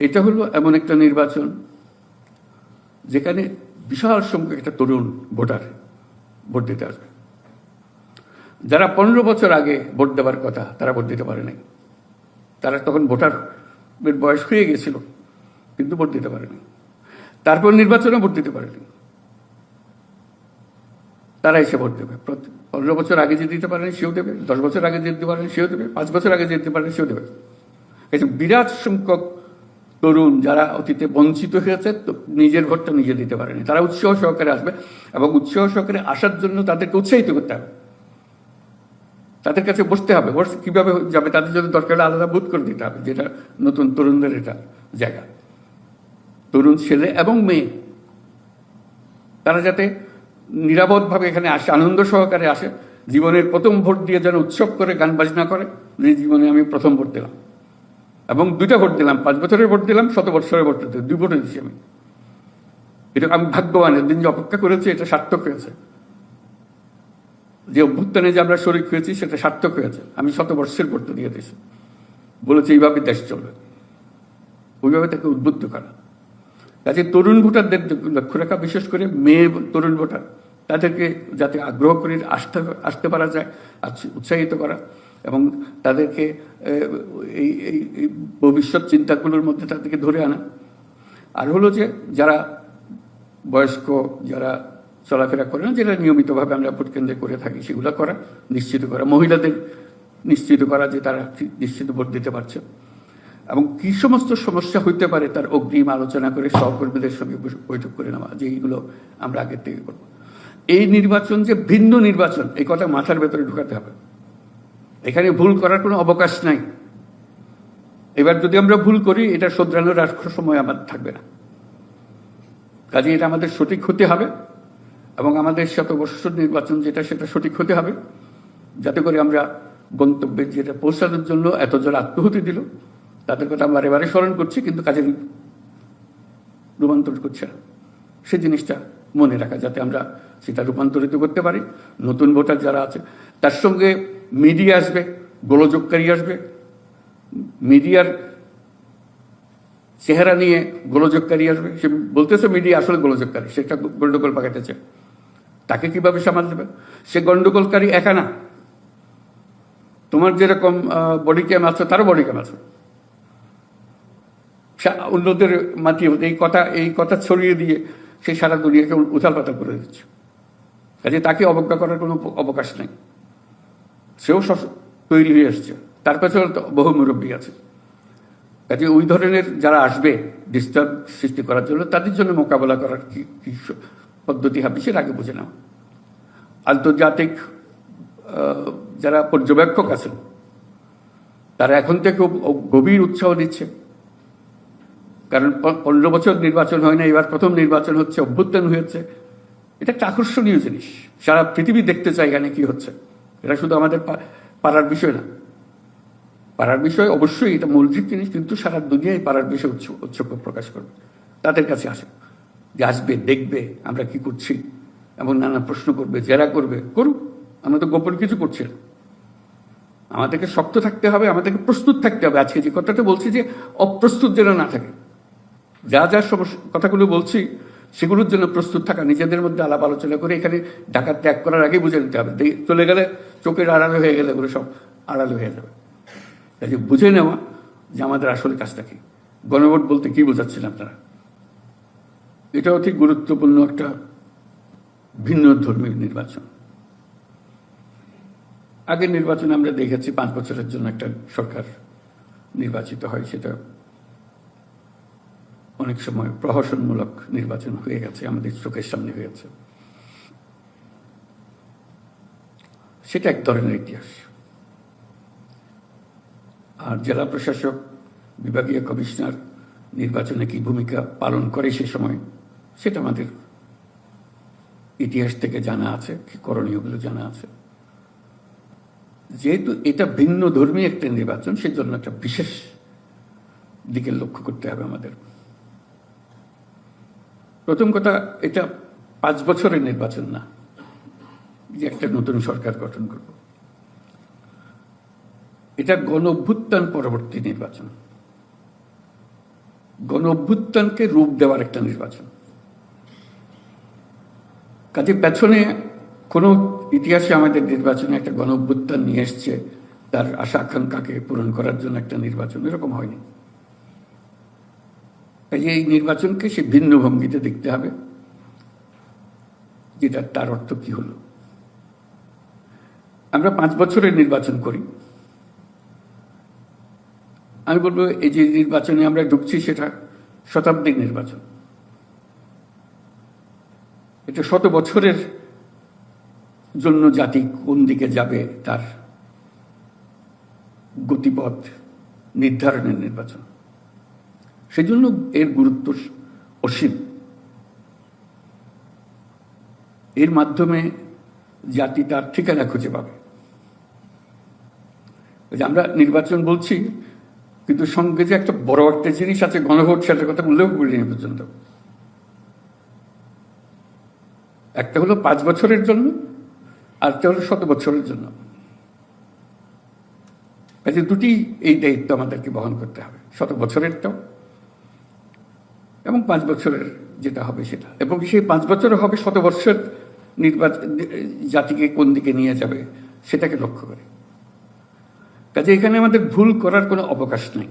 এটা হলো এমন একটা নির্বাচন যেখানে বিশাল সংখ্যক একটা তরুণ ভোটার, ভোট দিতে আসবে যারা পনেরো বছর আগে ভোট দেওয়ার কথা তারা ভোট দিতে পারে নাই। তারা তখন ভোটার বয়স হয়ে গেছিল, কিন্তু ভোট দিতে পারেনি তারপর নির্বাচনে ভোট দিতে পারেনি তারা এসে ভোট দেবে। পনেরো বছর আগে যে দিতে পারেন সেও দেবে। দশ বছর আগে যে দিতে পারেন সেও দেবে। পাঁচ বছর আগে যে দিতে পারেন সেও দেবে। বিরাট সংখ্যক তরুণ যারা অতীতে বঞ্চিত হয়েছে নিজের ভোটটা নিজে দিতে পারেনি। তারা উৎসাহ সহকারে আসবে এবং উৎসাহ সহকারে আসার জন্য তাদেরকে উৎসাহিত করতে হবে। তাদের কাছে বসতে হবে। বসে কীভাবে যাবে? তাদের জন্য দরকার হলে আলাদা বুথ করে দিতে হবে, যেটা নতুন তরুণদের এটা জায়গা। তরুণ ছেলে এবং মেয়ে। তারা যাতে নিরাপদভাবে এখানে আসে, আনন্দ সহকারে আসে, জীবনের প্রথম ভোট দিয়ে যেন উৎসব করে, গান বাজনা করে যে জীবনে আমি প্রথম ভোট দিলাম। এবং দুইটা ভোট দিলাম, পাঁচ বছরের ভোট দিলাম, শত বছরের ভোট দিলাম, দুই ভোটে দিচ্ছি আমি এটা আমি ভাগ্যবানের দিন যে অপেক্ষা করেছি, এটা সার্থক হয়েছে। যে অভ্যুত্থানে যে আমরা শরিক হয়েছি, সেটা সার্থক হয়েছে। আমি শত বর্ষের ভোট দিয়ে দিয়েছি। বলেছি, এইভাবে দেশ চলবে। ওইভাবে তাকে উদ্বুদ্ধ করা। কাজে তরুণ ভোটারদের লক্ষ্য রাখা, বিশেষ করে মেয়ে তরুণ ভোটার, তাদেরকে যাতে আগ্রহ করে আসতে আসতে পারা যায় উৎসাহিত করা। এবং তাদেরকে এই, এই- ভবিষ্যৎ চিন্তাগুলোর মধ্যে তাদেরকে ধরে আনা। আর হলো যে, যারা বয়স্ক, যারা চলাফেরা করে না, যেটা নিয়মিতভাবে আমরা ভোট কেন্দ্রে করে থাকি, সেগুলো করা, নিশ্চিত করা। মহিলাদের নিশ্চিত করা যে তারা নিশ্চিত ভোট দিতে পারছে। এবং কি সমস্ত সমস্যা হইতে পারে তার অগ্রিম আলোচনা করে সহকর্মীদের সঙ্গে বৈঠক করে নেওয়া, যে এইগুলো আমরা আগের থেকে করব। এই নির্বাচন যে ভিন্ন নির্বাচন, এই কথা মাথার ভেতরে ঢুকাতে হবে। এখানে ভুল করার কোনো অবকাশ নাই। এবার যদি আমরা ভুল করি, এটা শোধরানোর আর সময় আমার থাকবে না। কাজে এটা আমাদের সঠিক হতে হবে এবং আমাদের শতবর্ষ নির্বাচন যেটা, সেটা সঠিক হতে হবে। যাতে করে আমরা গন্তব্যে যেটা পৌঁছানোর জন্য এত জন আত্মহতি দিল, তাদের কথা আমরা এবারে স্মরণ করছি, কিন্তু কাজে রূপান্তর করছে না। সে জিনিসটা মনে রাখা যাতে আমরা সেটা রূপান্তরিত করতে পারি। নতুন ভোটার যারা আছে, তার সঙ্গে মিডিয়া আসবে, গোলযোগকারী আসবে। মিডিয়ার চেহারা নিয়ে গোলযোগকারী আসবে। সে বলতেছে মিডিয়া আসলে গোলযোগকারী, সে একটা গন্ডগোল পাকাইতেছে তাকে কীভাবে সামাল দেবে? সে গন্ডগোলকারী একা না। তোমার যেরকম বডি ক্যাম আছে, তারও বডি ক্যাম আছে। অন্যদের মাতিয়ে এই কথা এই কথা ছড়িয়ে দিয়ে সে সারা দুনিয়াকে উথাল পাতাল করে দিচ্ছে। কাজে তাকে অবজ্ঞা করার কোনো অবকাশ নেই। সেও তৈরি হয়ে এসছে। তার পেছনে বহু মুরব্বী আছে। কাজে ওই ধরনের যারা আসবে ডিস্টার্ব সৃষ্টি করার জন্য, তাদের জন্য মোকাবেলা করার কি কি পদ্ধতি হবে সেটা আগে বুঝে নেওয়া। আন্তর্জাতিক যারা পর্যবেক্ষক আছেন, তারা এখন থেকে গভীর উৎসাহ দিচ্ছে। কারণ পনেরো বছর নির্বাচন হয় না, এবার প্রথম নির্বাচন হচ্ছে, অভ্যুত্থান হয়েছে। এটা একটা আকর্ষণীয় জিনিস। সারা পৃথিবী দেখতে চায় এখানে কি হচ্ছে। এটা শুধু আমাদের পাড়ার বিষয় না। পাড়ার বিষয় অবশ্যই এটা মৌলিক জিনিস, কিন্তু সারা দুনিয়ায় পাড়ার বিষয়ে উৎস, উৎসব প্রকাশ করবে। তাদের কাছে আসে। যে আসবে, দেখবে, আমরা কি করছি, এবং নানা প্রশ্ন করবে, জেরা করবে, করুক। আমরা তো গোপন কিছু করছি না। আমাদেরকে শক্ত থাকতে হবে, আমাদেরকে প্রস্তুত থাকতে হবে। আজকে যে কথাটা বলছি যে অপ্রস্তুত যেন না থাকে। যা যা সমস্যা কথাগুলো বলছি, সেগুলোর জন্য প্রস্তুত থাকা, নিজেদের মধ্যে আলাপ আলোচনা করে এখানে ঢাকা ত্যাগ করার আগে বুঝে নিতে হবে। চলে গেলে চোখের আড়ালে হয়ে গেলে ওগুলো সব আড়ালে হয়ে যাবে। কাজে বুঝে নেওয়া যে আমাদের আসলে কাজটা কি? গণভোট বলতে কি বোঝাচ্ছেন আপনারা? এটা ঠিক গুরুত্বপূর্ণ একটা ভিন্ন ধর্মীয় নির্বাচন। আগের নির্বাচনে আমরা দেখেছি পাঁচ বছরের জন্য একটা সরকার নির্বাচিত হয়, সেটা অনেক সময় প্রহসনমূলক নির্বাচন হয়ে গেছে, আমাদের চোখের সামনে হয়েছে। সেটা এক ধরনের ইতিহাস। আর জেলা প্রশাসক, বিভাগীয় কমিশনার নির্বাচনে কি ভূমিকা পালন করে সে সময়, সেটা আমাদের ইতিহাস থেকে জানা আছে, কি করণীয়গুলো জানা আছে। যেহেতু এটা ভিন্ন ধর্মী একটা নির্বাচন সেই জন্য একটা বিশেষ দিকে লক্ষ্য করতে হবে আমাদের। প্রথম কথা, এটা পাঁচ বছরের নির্বাচন না। যে একটা নতুন সরকার গঠন করব। এটা গণ অভ্যুত্থান পরবর্তী নির্বাচন। গণ অভ্যুত্থানকে রূপ দেওয়ার একটা নির্বাচন। কাজে পেছনে কোনো ইতিহাসে আমাদের নির্বাচনে একটা গণ অভ্যুত্থান নিয়ে এসছে, তার আশা আকাঙ্ক্ষাকে পূরণ করার জন্য একটা নির্বাচন, এরকম হয়নি। কাজে এই নির্বাচনকে সে ভিন্ন ভঙ্গিতে দেখতে হবে, যেটা তার অর্থ কি হলো। আমরা পাঁচ বছরের নির্বাচন করি। আমি বলব, এই যে নির্বাচনে আমরা ঢুকছি, সেটা শতাব্দীর নির্বাচন। এটা শত বছরের জন্য জাতি কোন দিকে যাবে, তার গতিপথ নির্ধারণের নির্বাচন। সেই জন্য এর গুরুত্ব অসীম। এর মাধ্যমে জাতি তার ঠিকানা খুঁজে পাবে। যে আমরা নির্বাচন বলছি, কিন্তু সঙ্গে যে একটা বড় একটা জিনিস আছে, গণভোট, সেটার কথা উল্লেখ করিনি পর্যন্ত। একটা হলো পাঁচ বছরের জন্য, আর একটা হলো শত বছরের জন্য। কাজে দুটি, এই দায়িত্ব আমাদেরকে বহন করতে হবে, শত বছরেরটাও এবং পাঁচ বছরের যেটা হবে সেটা। এবং সেই পাঁচ বছর হবে শত বছর নির্বাচন, জাতিকে কোন দিকে নিয়ে যাবে, সেটাকে লক্ষ্য করে। কাজে এখানে আমাদের ভুল করার কোনো অবকাশ নেই।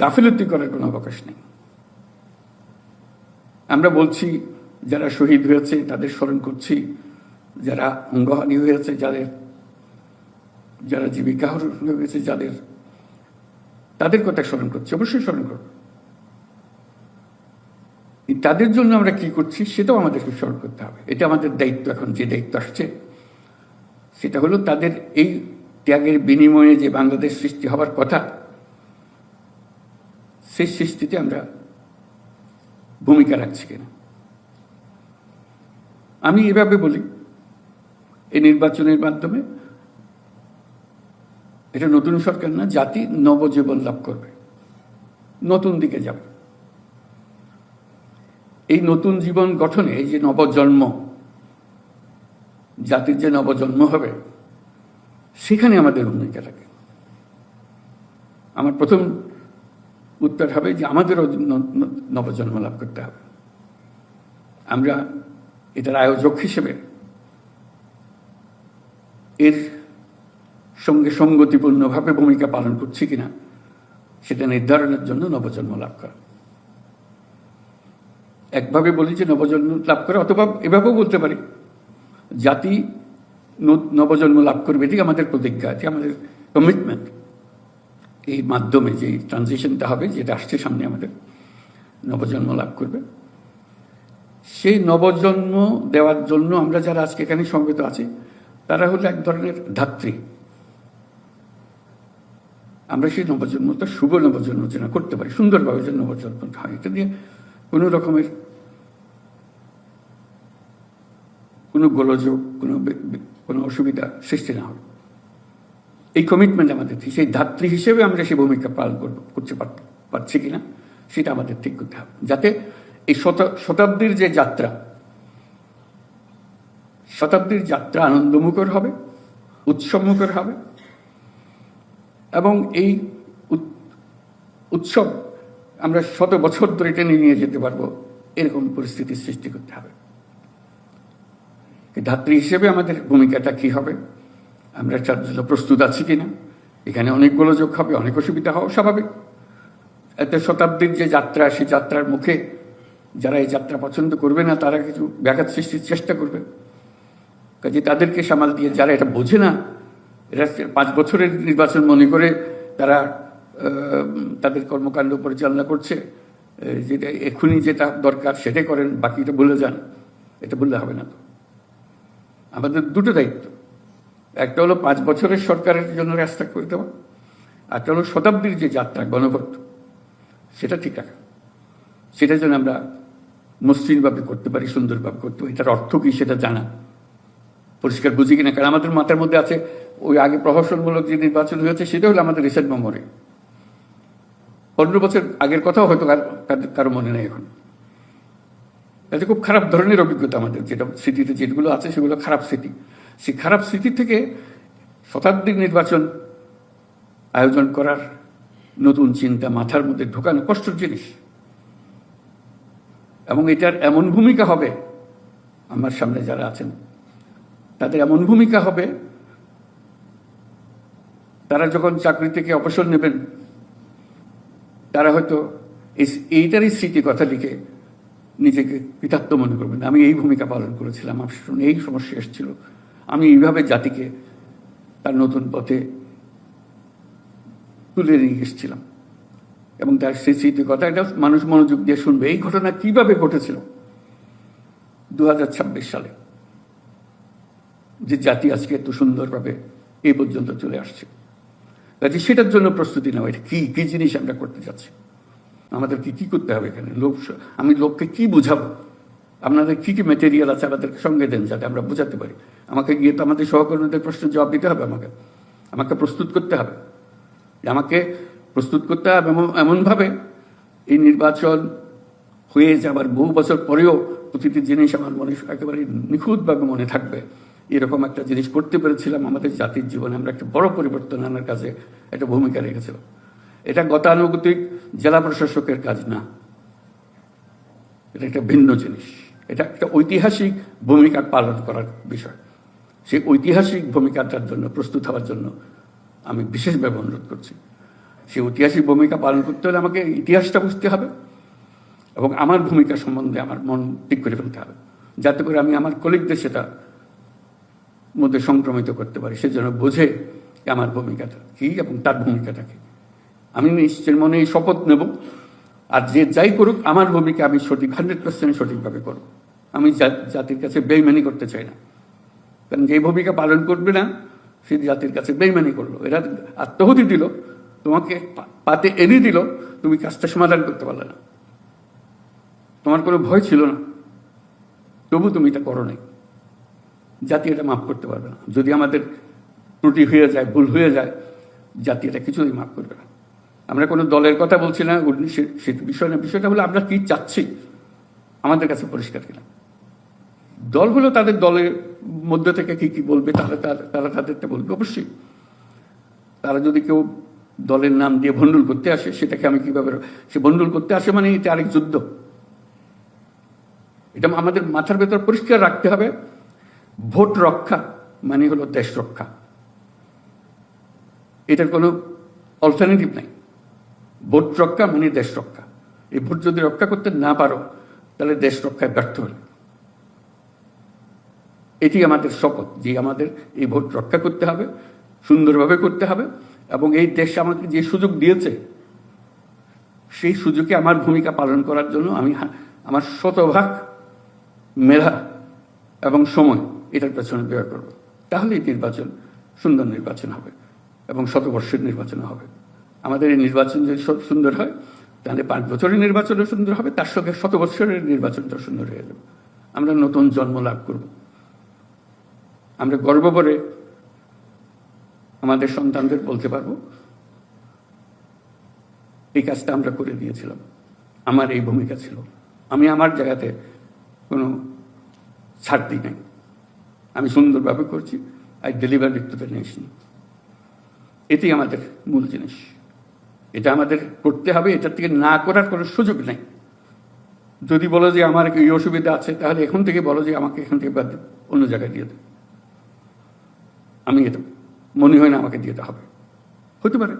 গাফিলতি করার কোনো অবকাশ নেই। আমরা বলছি, যারা শহীদ হয়েছে তাদের স্মরণ করছি, যারা অঙ্গহানি হয়েছে যাদের, যারা জীবিকা হয়েছে যাদের, তাদের কথা স্মরণ করছি, অবশ্যই স্মরণ করব। তাদের জন্য আমরা কি করছি সেটাও আমাদেরকে স্মরণ করতে হবে। এটা আমাদের দায়িত্ব এখন, যে দায়িত্ব আসছে, সেটা হলো তাদের এই ত্যাগের বিনিময়ে যে বাংলাদেশ সৃষ্টি হবার কথা, সেই সৃষ্টিতে আমরা ভূমিকা রাখছি কিনা? আমি এভাবে বলি, এই নির্বাচনের মাধ্যমে এটা নতুন সরকার না, জাতি নবজীবন লাভ করবে। নতুন দিকে যাবে। এই নতুন জীবন গঠনে যে নবজন্ম, জাতির যে নবজন্ম হবে সেখানে আমাদের ভূমিকা থাকে। আমার প্রথম উত্তর হবে যে আমাদেরও নবজন্ম লাভ করতে হবে। আমরা এটার আয়োজক হিসেবে এর সঙ্গে সঙ্গতিপূর্ণভাবে ভূমিকা পালন করছি কিনা সেটা নির্ধারণের জন্য নবজন্ম লাভ করা। একভাবে বলি যে নবজন্ম লাভ করা, অথবা এভাবেও বলতে পারি, জাতি নবজন্ম লাভ করবে এটি আমাদের প্রতিজ্ঞা এটি আমাদের কমিটমেন্ট এই মাধ্যমে যে ট্রানজিশনটা হবে, যেটা আসছে সামনে আমাদের, নবজন্ম লাভ করবে। সেই নবজন্ম দেওয়ার জন্য আমরা যারা আজকে এখানে সমবেত আছি, তারা হলো এক ধরনের ধাত্রী। আমরা সেই নবজন্মটা শুভ নবজন্ম যেন করতে পারি, সুন্দরভাবে যেন নবজন্মটা হয়। এটা দিয়ে কোনো রকমের কোনো গোলযোগ, কোনো কোনো অসুবিধা সৃষ্টি না হবে এই কমিটমেন্ট আমাদের সেই ধাত্রী হিসেবে আমরা সেই ভূমিকা পালন করব, করতে পারছি কিনা, সেটা আমাদের ঠিক করতে হবে। যাতে এই শতাব্দীর যে যাত্রা, শতাব্দীর যাত্রা আনন্দমুখর হবে, উৎসবমুখর হবে, এবং এই উৎসব আমরা শত বছর ধরে টেনে নিয়ে যেতে পারব, এরকম পরিস্থিতির সৃষ্টি করতে হবে। ধাত্রী হিসেবে আমাদের ভূমিকাটা কি হবে? আমরা তার জন্য প্রস্তুত আছি কিনা? এখানে অনেকগুলো যোগ হবে, অনেক অসুবিধা হওয়া স্বাভাবিক। এতে শতাব্দীর যে যাত্রা, সেই যাত্রার মুখে যারা এই যাত্রা পছন্দ করবে না, তারা কিছু ব্যাঘাত সৃষ্টির চেষ্টা করবে। কাজে তাদেরকে সামাল দিয়ে যারা এটা বোঝে না, এরা পাঁচ বছরের নির্বাচন মনে করে তারা তাদের কর্মকাণ্ড পরিচালনা করছে। যেটা এখনই যেটা দরকার সেটাই করেন, বাকিটা ভুলে যান। এটা বললে হবে না আমাদের দুটো দায়িত্ব। একটা হলো পাঁচ বছরের সরকারের জন্য রাস্তা করে দেওয়া একটা হলো শতাব্দীর যে যাত্রা, গণভোট, সেটা ঠিক রাখা। সেটা যেন আমরা মসৃণভাবে করতে পারি, সুন্দরভাবে করতে পারি এটার অর্থ কী সেটা জানা। পরিষ্কার বুঝি কিনা, কারণ আমাদের মাথার মধ্যে আছে, ওই আগে প্রহসনমূলক যে নির্বাচন হয়েছে, সেটা হলো আমাদের রিসেন্ট মেমোরি পনেরো বছর আগের কথাও হয়তো কারও মনে নেই এখন। এটা খুব খারাপ ধরনের অভিজ্ঞতা আমাদের, যেটা স্মৃতিতে যেগুলো আছে সেগুলো খারাপ স্মৃতি সেই খারাপ স্মৃতি থেকে শতাব্দীর নির্বাচন আয়োজন করার নতুন চিন্তা মাথার মধ্যে ঢোকানো কষ্টের জিনিস। এবং এটার এমন ভূমিকা হবে, আমার সামনে যারা আছেন, তাদের এমন ভূমিকা হবে, তারা যখন চাকরি থেকে অবসর নেবেন, তারা হয়তো এই- এইটারই স্মৃতি কথা লিখে নিজেকে কৃতার্থ মনে করবেন আমি এই ভূমিকা পালন করেছিলাম, আমার শুনে এই সমস্যা এসেছিল। আমি এইভাবে জাতিকে তার নতুন পথে তুলে নিয়ে এসেছিলাম। এবং তার সেই স্মৃতি কথা এটা মানুষ মনোযোগ দিয়ে শুনবে। এই ঘটনা কীভাবে ঘটেছিল? দু হাজার ছাব্বিশ সালে যে জাতি আজকে এত সুন্দরভাবে এই পর্যন্ত চলে আসছে। সেটার জন্য প্রস্তুতি নেওয়া, এটা কি কি জিনিস আমরা করতে যাচ্ছি? আমাদের কি করতে হবে এখানে? লোক আমি লোককে কি বুঝাবো? আপনাদের কি কি মেটেরিয়াল আছে আমাদের সঙ্গে দেন, যাতে আমরা বোঝাতে পারি? আমাকে গিয়ে তো আমাদের সহকর্মীদের প্রশ্নের জবাব দিতে হবে আমাকে। আমাকে প্রস্তুত করতে হবে। আমাকে প্রস্তুত করতে হবে এমন- এমনভাবে এই নির্বাচন হয়ে যাবার বহু বছর পরেও প্রতিটি জিনিস আমার মনে একেবারে নিখুঁতভাবে মনে থাকবে। এরকম একটা জিনিস করতে পেরেছিলাম, আমাদের জাতির জীবনে আমরা একটা বড় পরিবর্তন আনার কাছে একটা ভূমিকা রেখেছিলাম। এটা গতানুগতিক জেলা প্রশাসকের কাজ না। এটা একটা ভিন্ন জিনিস। এটা একটা ঐতিহাসিক ভূমিকা পালন করার বিষয়। সেই ঐতিহাসিক ভূমিকাটার জন্য, প্রস্তুত হওয়ার জন্য আমি বিশেষভাবে অনুরোধ করছি। সেই ঐতিহাসিক ভূমিকা পালন করতে হলে আমাকে ইতিহাসটা বুঝতে হবে এবং আমার ভূমিকা সম্বন্ধে আমার মন ঠিক করে ফেলতে হবে। যাতে করে আমি আমার কলিগদের সেটা মধ্যে সংক্রমিত করতে পারি। সেজন্য বোঝে আমার ভূমিকাটা কী এবং তার ভূমিকাটা কি। আমি নিশ্চয় মনে এই শপথ নেব। আর যে যাই করুক, আমার ভূমিকা আমি সঠিক, হান্ড্রেড পার্সেন্ট সঠিকভাবে করব। আমি জাতির কাছে বেইমানি করতে চাই না। কারণ যে ভূমিকা পালন করবে না, সে জাতির কাছে বেইমানি করল। এরা আত্মহতি দিল, তোমাকে পাতে এনে দিল, তুমি কাজটা সমাধান করতে পারলে না। তোমার কোনো ভয় ছিল না। তবু তুমি এটা করো নাই। জাতি এটা মাফ করতে পারবে না। যদি আমাদের ত্রুটি হয়ে যায়, ভুল হয়ে যায়, জাতি এটা কিছুই মাফ করবে না। আমরা কোনো দলের কথা বলছি না বিষয় না। বিষয়টা হলো আমরা কি চাচ্ছি? আমাদের কাছে পরিষ্কার কিনা? দলগুলো তাদের দলের মধ্যে থেকে কি কি বলবে, তারা- তারা তাদেরটা বলবে অবশ্যই। তারা যদি কেউ দলের নাম দিয়ে ভণ্ডুল করতে আসে, সেটাকে আমি কীভাবে সে ভণ্ডুল করতে আসে মানে এটা আরেক যুদ্ধ। এটা আমাদের মাথার ভেতর পরিষ্কার রাখতে হবে। ভোট রক্ষা মানে হলো দেশ রক্ষা। এটার কোনো অল্টারনেটিভ নাই। ভোট রক্ষা মানে দেশ রক্ষা। এই ভোট যদি রক্ষা করতে না পারো, তাহলে দেশ রক্ষায় ব্যর্থ হলে। এটি আমাদের শপথ যে আমাদের এই ভোট রক্ষা করতে হবে, সুন্দরভাবে করতে হবে, এবং এই দেশ আমাকে যে সুযোগ দিয়েছে, সেই সুযোগে আমার ভূমিকা পালন করার জন্য আমি আমার শতভাগ মেধা এবং সময় এটার পেছনে ব্যয় করব। তাহলে এই নির্বাচন সুন্দর নির্বাচন হবে এবং শতবর্ষের নির্বাচন হবে। আমাদের এই নির্বাচন যদি সুন্দর হয়, তাহলে পাঁচ বছরের নির্বাচনও সুন্দর হবে, তার সঙ্গে শত বছরের নির্বাচনটা সুন্দর হয়ে যাবে। আমরা নতুন জন্ম লাভ করব। আমরা গর্ব করে আমাদের সন্তানদের বলতে পারব, এই কাজটা আমরা করে দিয়েছিলাম। আমার এই ভূমিকা ছিল। আমি আমার জায়গাতে কোনো ছাড় দিই নাই। আমি সুন্দরভাবে করছি। I deliver it to the nation এটাই আমাদের মূল জিনিস। এটা আমাদের করতে হবে, এটার থেকে না করার কোনো সুযোগ নেই। যদি বলো যে আমার এই অসুবিধা আছে, তাহলে এখন থেকে বলো যে আমাকে এখান থেকে বাদ অন্য জায়গায় দিয়ে দেবে আমি এটা মনে হয় না আমাকে দিতে হবে। হতে পারে,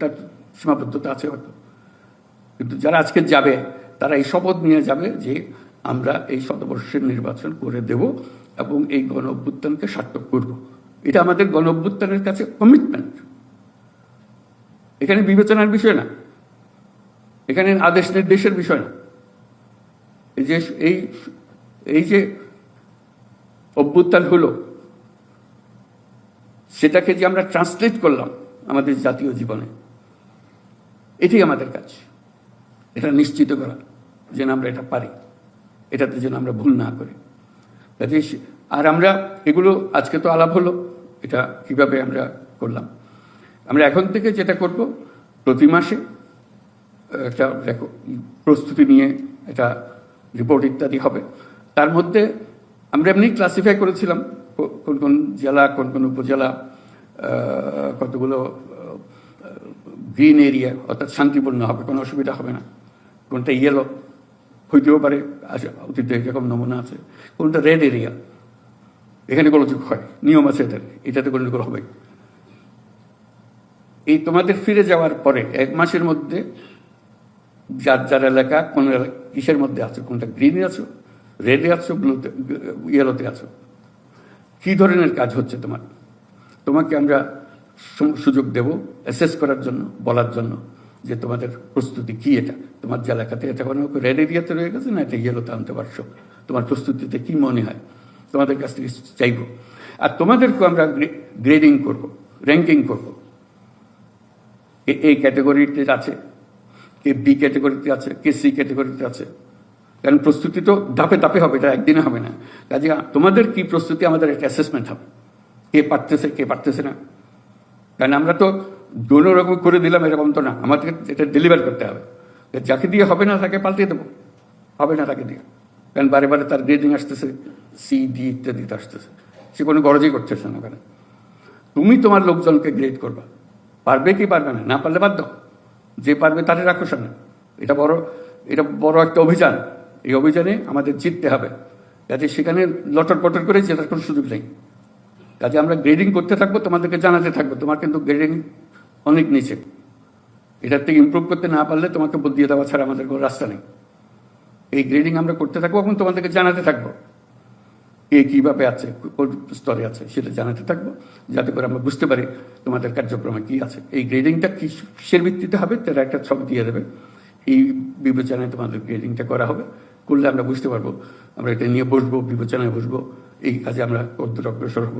তার সীমাবদ্ধতা আছে হয়তো। কিন্তু যারা আজকে যাবে, তারা এই শপথ নিয়ে যাবে যে আমরা এই শতবর্ষের নির্বাচন করে দেব এবং এই গণ অভ্যুত্থানকে সার্থক করব। এটা আমাদের গণ অভ্যুত্থানের কাছে কমিটমেন্ট এখানে বিবেচনার বিষয় না। এখানে আদেশ নির্দেশের বিষয় না। এই যে, এই এই যে অভ্যুত্থান হলো, সেটাকে যে আমরা ট্রান্সলেট করলাম আমাদের জাতীয় জীবনে, এটাই আমাদের কাজ। এটা নিশ্চিত করা যেন আমরা এটা পারি। এটাতে যেন আমরা ভুল না করি। আর আমরা এগুলো আজকে তো আলাপ হলো, এটা কীভাবে আমরা করলাম? আমরা এখন থেকে যেটা করব, প্রতি মাসে একটা প্রস্তুতি নিয়ে এটা রিপোর্ট ইত্যাদি হবে। তার মধ্যে আমরা এমনি ক্লাসিফাই করেছিলাম কোন কোন জেলা, কোন কোন উপজেলা কতগুলো গ্রিন এরিয়া অর্থাৎ শান্তিপূর্ণ হবে, কোনো অসুবিধা হবে না। কোনটা ইয়েলো হইতেও পারে অতীতে এরকম নমুনা আছে। কোনটা রেড এরিয়া এখানে কোনো গোলযোগ হয়, নিয়ম আছে এদের এটাতে গোলযোগ হবে। এই তোমাদের ফিরে যাওয়ার পরে, এক মাসের মধ্যে যার যার এলাকা, কোন কিসের মধ্যে আছো? কোনটা গ্রিনে আছো? রেডে আছো? ব্লুতে, ইয়েলোতে আছো? কি ধরনের কাজ হচ্ছে তোমার? তোমাকে আমরা সুযোগ দেব অ্যাসেস করার জন্য, বলার জন্য যে তোমাদের প্রস্তুতি কি এটা? তোমার যে এলাকাতে এটা কোনো রেড এরিয়াতে রয়ে গেছে না এটা ইয়েলোতে আনতে পারছ? তোমার প্রস্তুতিতে কি মনে হয়? তোমাদের কাছ থেকে চাইব। আর তোমাদেরকেও আমরা গ্রেডিং করব র্যাঙ্কিং করব। এই ক্যাটাগরিতে আছে কে বি ক্যাটাগরিতে আছে, কে সি ক্যাটাগরিতে আছে। কারণ প্রস্তুতি তো ধাপে ধাপে হবে, এটা একদিনে হবে না। কাজে তোমাদের কি প্রস্তুতি, আমাদের একটা অ্যাসেসমেন্ট হবে। কে পারতেছে কে পারতেছে না। কারণ আমরা তো দোনো রকম করে দিলাম, এরকম তো না। আমাদেরকে এটা ডেলিভার করতে হবে। যাকে দিয়ে হবে না, তাকে পাল্টে দেবো। হবে না, তাকে দিয়ে। কারণ বারে বারে তার গ্রেডিং আসতেছে সি ডি ইত্যাদিতে আসতেছে। সে কোনো গরজই করতেছে না কারণ তুমি তোমার লোকজনকে গ্রেড করবা। পারবে কি পারবে না না পারলে বাধ্য। যে পারবে রাখো সামনে এটা বড় এটা বড় একটা অভিযান। এই অভিযানে আমাদের জিততে হবে। কাজে সেখানে লটর পটর করে জেতার কোনো সুযোগ নেই। কাজে আমরা গ্রেডিং করতে থাকব, তোমাদেরকে জানাতে থাকব। তোমার কিন্তু গ্রেডিং অনেক নিচে। এটার থেকে ইমপ্রুভ করতে না পারলে তোমাকে বুদ্ধিয়ে দেওয়া ছাড়া আমাদের কোনো রাস্তা নেই। এই গ্রেডিং আমরা করতে থাকব এবং তোমাদেরকে জানাতে থাকব। কে কীভাবে আছে, কোন স্তরে আছে সেটা জানাতে থাকব, যাতে করে আমরা বুঝতে পারি তোমাদের কার্যক্রমে কী আছে। এই গ্রেডিংটা কিসের ভিত্তিতে হবে, তারা একটা ছবি দিয়ে দেবে। এই বিবেচনায় তোমাদের গ্রেডিংটা করা হবে। করলে আমরা বুঝতে পারব, আমরা এটা নিয়ে বসবো, বিবেচনায় বসবো, এই কাজে আমরা কতদূর অগ্রসর হব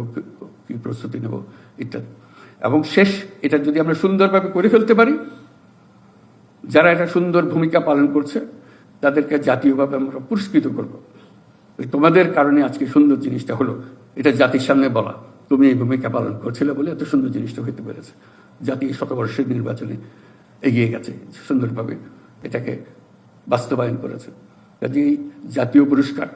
কি প্রস্তুতি নেব, ইত্যাদি। এবং শেষ, এটা যদি আমরা সুন্দরভাবে করে ফেলতে পারি, যারা এটা সুন্দর ভূমিকা পালন করছে, তাদেরকে জাতীয়ভাবে আমরা পুরস্কৃত করব। ওই তোমাদের কারণে আজকে সুন্দর জিনিসটা হলো, এটা জাতির সামনে বলা। তুমি এই ভূমিকা পালন করছিলে বলে এত সুন্দর জিনিসটা হইতে পেরেছে। জাতি শতবর্ষের নির্বাচনে এগিয়ে গেছে, সুন্দরভাবে এটাকে বাস্তবায়ন করেছে। কাজে জাতীয় পুরস্কার,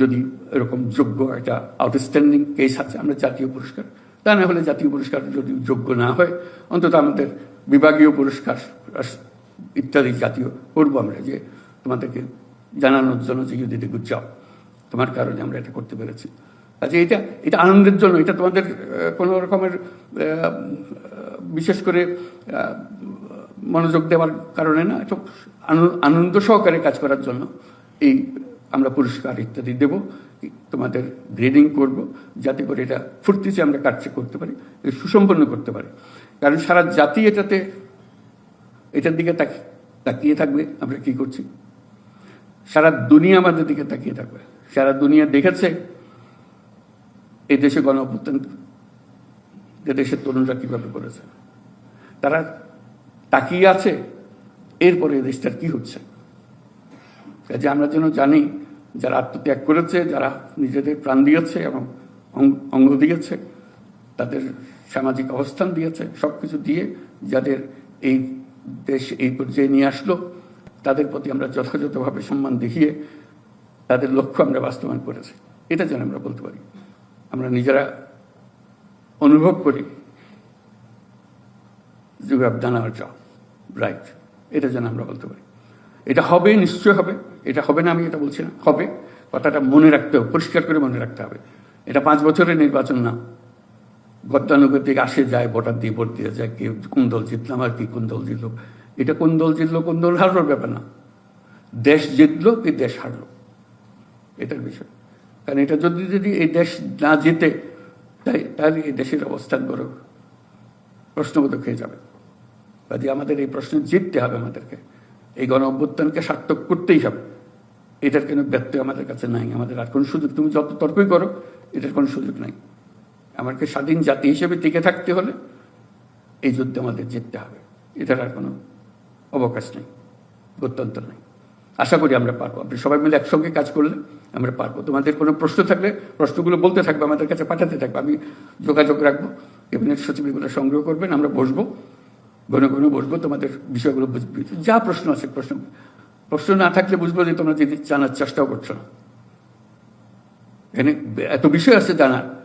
যদি এরকম যোগ্য একটা আউটস্ট্যান্ডিং কেস আছে, আমরা জাতীয় পুরস্কার, তা না হলে জাতীয় পুরস্কার যদি যোগ্য না হয়, অন্তত আমাদের বিভাগীয় পুরস্কার ইত্যাদি জাতীয় করব আমরা যে তোমাদেরকে জানানোর জন্য যে ইউ দিদি গুড জব তোমার কারণে আমরা এটা করতে পেরেছি। আচ্ছা এটা এটা আনন্দের জন্য, এটা তোমাদের কোনো রকমের বিশেষ করে মনোযোগ দেওয়ার কারণে না, এটা আনন্দ- সহকারে কাজ করার জন্য এই আমরা পুরস্কার ইত্যাদি দেব, তোমাদের গ্রেডিং করব, যাতে করে এটা ফুর্তিতে আমরা কাজটা করতে পারি সুসম্পন্ন করতে পারি। কারণ সারা জাতি এটাতে, এটার দিকে তাকি- তাকিয়ে থাকবে, আমরা কি করছি? সারা দুনিয়া আমাদের দিকে তাকিয়ে থাকবে। সারা দুনিয়া দেখেছে, এই দেশে গণ অভ্যুত্থান দেশের তরুণরা কীভাবে করেছে? তারা তাকিয়ে আছে, এরপরে এই দেশটার কি হচ্ছে? কাজে আমরা যেন জানি, যারা আত্মত্যাগ করেছে, যারা নিজেদের প্রাণ দিয়েছে এবং অঙ্গ দিয়েছে, তাদের সামাজিক অবস্থান দিয়েছে সব কিছু দিয়ে যাদের এই দেশ এই পর্যায়ে নিয়ে আসলো, তাদের প্রতি আমরা যথাযথভাবে সম্মান দেখিয়ে তাদের লক্ষ্য আমরা বাস্তবায়ন করেছি। এটা যেন আমরা বলতে পারি, আমরা নিজেরা অনুভব করি যে have done our job right এটা যেন আমরা বলতে পারি। এটা হবে নিশ্চয় হবে, এটা হবে না আমি এটা বলছি না, হবে। কথাটা মনে রাখতে হবে, পরিষ্কার করে মনে রাখতে হবে। এটা পাঁচ বছরের নির্বাচন না। গতানুগতিক আসে, যায়, ভোটার দিয়ে ভোট দিয়ে যায়, কে কোন দল জিতলাম আর কি কোন দল জিতলো। এটা কোন দল জিতলো, কোন দল হারলোর ব্যাপার না। দেশ জিতলো, কি দেশ হারলো। এটার বিষয়। কারণ এটা যদি যদি এই দেশ না জিতে, তাই, তাহলে এই দেশের অবস্থান বড় প্রশ্নবোধক হয়ে যাবে। কাজে আমাদের এই প্রশ্ন জিততে হবে আমাদেরকে। এই গণ অভ্যুত্থানকে সার্থক করতেই হবে। এটার কোনো ব্যত্যয় আমাদের কাছে নাই। আমাদের আর কোনো সুযোগ, তুমি যত তর্কই করো, এটার কোনো সুযোগ নাই। আমাকে স্বাধীন জাতি হিসেবে টিকে থাকতে হলে এই যুদ্ধে আমাদের জিততে হবে। এটার আর কোনো অবকাশ নেই, গত্যন্তর নেই। আশা করি আমরা পারব। আপনি সবাই মিলে একসঙ্গে কাজ করলে আমরা পারব। তোমাদের কোনো প্রশ্ন থাকলে প্রশ্নগুলো বলতে থাকবে, আমাদের কাছে পাঠাতে থাকবে। আমি যোগাযোগ রাখব, ক্যাবিনেট সচিব এগুলো সংগ্রহ করবেন, আমরা বসবো, ঘন ঘন বসবো, তোমাদের বিষয়গুলো বুঝবি। যা প্রশ্ন আছে প্রশ্ন। প্রশ্ন না থাকলে বুঝব যে তোমরা যদি জানার চেষ্টাও করছ না। এখানে এত বিষয় আছে জানার।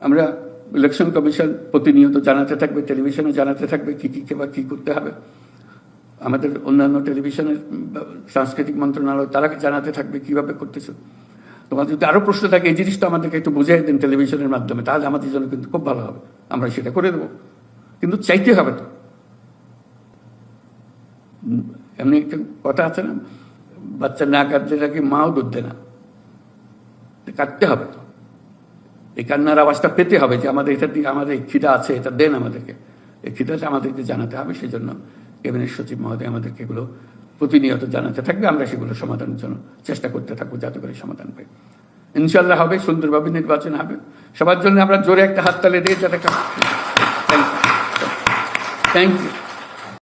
আমরা ইলেকশন কমিশন প্রতিনিয়ত জানাতে থাকবে টেলিভিশনে জানাতে থাকবে কি কি বা কি করতে হবে। আমাদের অন্যান্য টেলিভিশনের সাংস্কৃতিক মন্ত্রণালয়, তারা জানাতে থাকবে, কীভাবে করতেছে? তোমার যদি আরও প্রশ্ন থাকে, এই জিনিসটা আমাদেরকে একটু বুঝিয়ে দেন টেলিভিশনের মাধ্যমে, তাহলে আমাদের জন্য কিন্তু খুব ভালো হবে। আমরা সেটা করে দেবো। কিন্তু চাইতে হবে তো। এমনি একটা কথা আছে না, বাচ্চা না কাঁদলে নাকি মাও দুধ দেয় না। কাটতে হবে তো। এই কান্নার আওয়াজটা পেতে হবে যে আমাদের এটা আমাদের এই খিদা আছে, এটা দেন আমাদেরকে। এই খিদাটা আমাদেরকে জানাতে হবে সেই জন্য ক্যাবিনেট সচিব মহোদয় আমাদেরকে এগুলো প্রতিনিয়ত জানাতে থাকবে। আমরা সেগুলো সমাধানের জন্য চেষ্টা করতে থাকব যাতে করে সমাধান পাই। ইনশাল্লাহ হবে, সুন্দরভাবে নির্বাচন হবে। সবার জন্য আমরা জোরে একটা হাততালে দিয়ে যাতে থ্যাংক ইউ